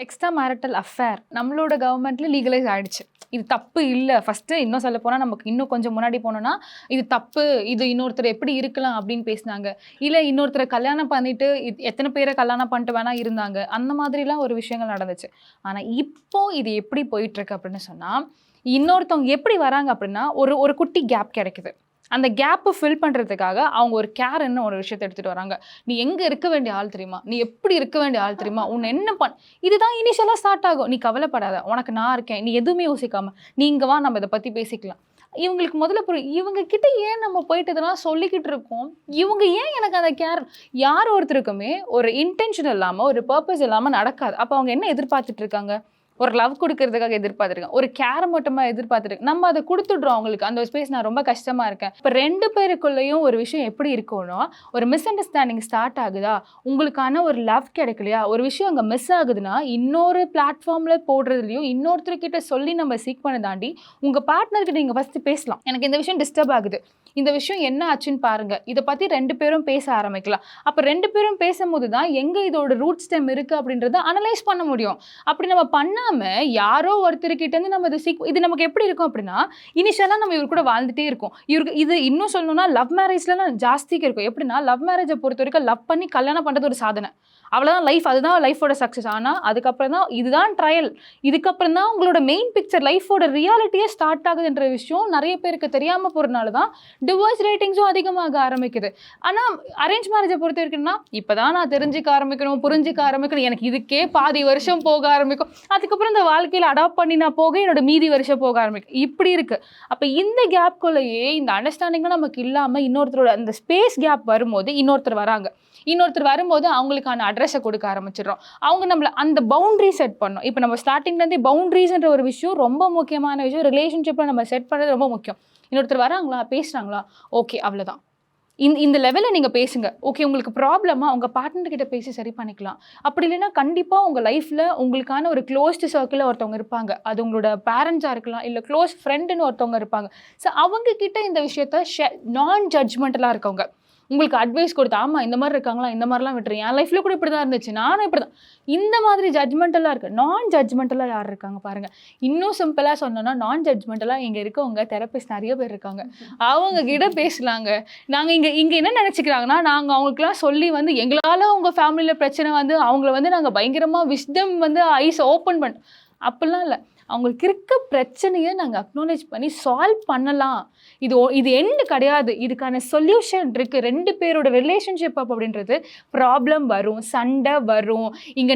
Extra marital affair நம்மளோட கவர்மெண்ட்ல legalise ஆயிடுச்சு. இது தப்பு இல்லை. ஃபஸ்ட்டு இன்னும் சொல்ல போனால் நமக்கு இன்னும் கொஞ்சம் முன்னாடி போனோம்னா இது தப்பு இது இன்னொருத்தர் எப்படி இருக்கலாம் அப்படின்னு பேசினாங்க. இல்லை இன்னொருத்தரை கல்யாணம் பண்ணிட்டு இது- எத்தனை பேரை கல்யாணம் பண்ணிட்டு வேணா இருந்தாங்க. அந்த மாதிரிலாம் ஒரு விஷயங்கள் நடந்துச்சு. ஆனால் இப்போ இது எப்படி போயிட்டுருக்கு அப்படின்னு சொன்னால் இன்னொருத்தவங்க எப்படி வராங்க அப்படின்னா ஒரு ஒரு குட்டி கேப் கிடைக்குது. அந்த கேப்பை ஃபில் பண்ணுறதுக்காக அவங்க ஒரு கேர்ன்னு ஒரு விஷயத்தை எடுத்துகிட்டு வராங்க. நீ எங்கே இருக்க வேண்டிய ஆள் தெரியுமா? நீ எப்படி இருக்க வேண்டிய ஆள் தெரியுமா? உன்னை என்ன பண் இதுதான் இனிஷியலாக ஸ்டார்ட் ஆகும். நீ கவலைப்படாத. உனக்கு நான் இருக்கேன். நீ எதுவுமே யோசிக்காம. நீ வா நம்ம இதை பற்றி பேசிக்கலாம். இவங்களுக்கு முதல்ல புரியும் இவங்க கிட்ட ஏன் நம்ம போயிட்டு இதெல்லாம் சொல்லிக்கிட்டு இருக்கோம்? இவங்க ஏன் எனக்கு அந்த கேர் யார் ஒருத்தருக்குமே ஒரு இன்டென்ஷன் இல்லாமல் ஒரு பர்பஸ் இல்லாமல் நடக்காது. அப்போ அவங்க என்ன எதிர்பார்த்துட்டு இருக்காங்க? ஒரு லவ் கொடுக்கறதுக்காக எதிர்பார்த்துருக்கேன். ஒரு கேர் மட்டுமா எதிர்பார்த்துருக்கேன். நம்ம அதை கொடுத்துடுறோம் அவங்களுக்கு. அந்த ஸ்பேஸ் நான் ரொம்ப கஷ்டமா இருக்கேன். இப்போ ரெண்டு பேருக்குள்ளேயும் ஒரு விஷயம் எப்படி இருக்கணும் ஒரு மிஸ் அண்டர்ஸ்டாண்டிங் ஸ்டார்ட் ஆகுதா? உங்களுக்கான ஒரு லவ் கிடைக்கலையா? ஒரு விஷயம் அங்கே மிஸ் ஆகுதுன்னா இன்னொரு பிளாட்ஃபார்மில் போடுறதுலையும் இன்னொருத்தர்கிட்ட சொல்லி நம்ம சீக் பண்ண தாண்டி உங்கள் பார்ட்னர்கிட்ட நீங்கள் ஃபஸ்ட்டு பேசலாம். எனக்கு இந்த விஷயம் டிஸ்டர்ப் ஆகுது. இந்த விஷயம் என்ன ஆச்சுன்னு பாருங்கள் இதை பற்றி ரெண்டு பேரும் பேச ஆரம்பிக்கலாம். அப்போ ரெண்டு பேரும் பேசும்போது தான் எங்கே இதோட ரூட் ஸ்டெம் இருக்குது அப்படின்றத அனலைஸ் பண்ண முடியும். அப்படி நம்ம பண்ணாமல் யாரோ ஒருத்தர்கிட்ட இருந்து நம்ம இது சீக் இது நமக்கு எப்படி இருக்கும் அப்படின்னா இனிஷியலாக நம்ம இவர் கூட வாழ்ந்துட்டே இருக்கோம். இவருக்கு இது இன்னும் சொல்லணும்னா லவ் மேரேஜ்லாம் ஜாஸ்திக்கு இருக்கும். எப்படின்னா லவ் மேரேஜை பொறுத்த வரைக்கும் லவ் பண்ணி கல்யாணம் பண்ணுறது ஒரு சாதனை. அவ்வளோதான் லைஃப் அதுதான் லைஃபோட சக்ஸஸ் ஆனால் அதுக்கப்புறம் தான் இதுதான் ட்ரையல் இதுக்கப்புறம் தான் உங்களோட மெயின் பிக்சர் லைஃபோட ரியாலிட்டியே ஸ்டார்ட் ஆகுதுன்ற விஷயம் நிறைய பேருக்கு தெரியாமல் போகிறதுனால தான் டிவோர்ஸ் ரேட்டிங்ஸும் அதிகமாக ஆரம்பிக்குது. ஆனால் அரேஞ்ச் மேரேஜை பொறுத்த வரைக்கும்னா இப்போ தான் நான் தெரிஞ்சுக்க ஆரம்பிக்கணும் புரிஞ்சுக்க ஆரம்பிக்கணும். எனக்கு இதுக்கே பாதி வருஷம் போக ஆரம்பிக்கும். அதுக்கப்புறம் இந்த வாழ்க்கையில் அடாப்ட் பண்ணினா போக என்னோட மீதி வருஷம் போக ஆரம்பிக்கும். இப்படி இருக்குது அப்போ இந்த கேப்குள்ளேயே இந்த அண்டர்ஸ்டாண்டிங்கும் நமக்கு இல்லாமல் இன்னொருத்தரோட அந்த ஸ்பேஸ் கேப் வரும்போது இன்னொருத்தர் வராங்க. இன்னொருத்தர் வரும்போது அவங்களுக்கான அட்ரஸை கொடுக்க ஆரம்பிச்சிடுறோம். அவங்க நம்மளை அந்த பவுண்ட்ரி செட் பண்ணோம். இப்போ நம்ம ஸ்டார்டிங்லேருந்தே பவுண்ட்ரிஸ்ன்ற ஒரு விஷயம் ரொம்ப முக்கியமான விஷயம். ரிலேஷன்ஷிப்பில் நம்ம செட் பண்ணுறது ரொம்ப முக்கியம். இன்னொருத்தர் வராங்களா? பேசுகிறாங்களா ஓகே அவ்வளோதான் இந்த இந்த லெவலில் நீங்கள் பேசுங்க. ஓகே உங்களுக்கு ப்ராப்ளமாக உங்கள் பார்ட்னர் கிட்ட பேசி சரி பண்ணிக்கலாம். அப்படி இல்லைன்னா கண்டிப்பாக உங்கள் லைஃப்பில் உங்களுக்கான ஒரு க்ளோஸ்டு சர்க்கிளில் ஒருத்தவங்க இருப்பாங்க. அது உங்களோட பேரண்ட்ஸாக இருக்கலாம் இல்லை க்ளோஸ் ஃப்ரெண்டுன்னு ஒருத்தவங்க இருப்பாங்க. ஸோ அவங்கக்கிட்ட இந்த விஷயத்த ஷே நான் ஜட்ஜ்மெண்டலாக இருக்கவங்க உங்களுக்கு அட்வைஸ் கொடுத்து ஆமாம் இந்த மாதிரி இருக்காங்களா இந்த மாதிரிலாம் விட்டுருங்க என் லைஃப்பில் கூட இப்படி தான் இருந்துச்சு. நானும் இப்படி தான் இந்த மாதிரி ஜட்மெண்டலாக இருக்குது நான் ஜட்மெண்டலாக யார் இருக்காங்க பாருங்கள் இன்னும் சிம்பிளாக சொன்னோன்னா நான் ஜட்மெண்டலாக இங்கே இருக்கவங்க தெரப்பிஸ்ட் நிறைய பேர் இருக்காங்க. அவங்க கிட்ட பேசலாங்க. நாங்கள் இங்கே இங்கே என்ன நினச்சிக்கிறாங்கன்னா நாங்கள் அவங்களுக்குலாம் சொல்லி வந்து எங்களால் அவங்க ஃபேமிலியில் பிரச்சனை வந்து அவங்கள வந்து நாங்கள் பயங்கரமாக விஸ்டம் வந்து ஐஸ் ஓப்பன் பண்ண அப்படிலாம் இல்லை. அவங்களுக்கு இருக்க பிரச்சனையை நாங்கள் அக்னாலேஜ் பண்ணி சால்வ் பண்ணலாம். இது இது எண்டு கிடையாது. இதுக்கான சொல்யூஷன் இருக்குது ரெண்டு பேரோட ரிலேஷன்ஷிப் அப்படின்றது ப்ராப்ளம் வரும் சண்டை வரும். இங்கே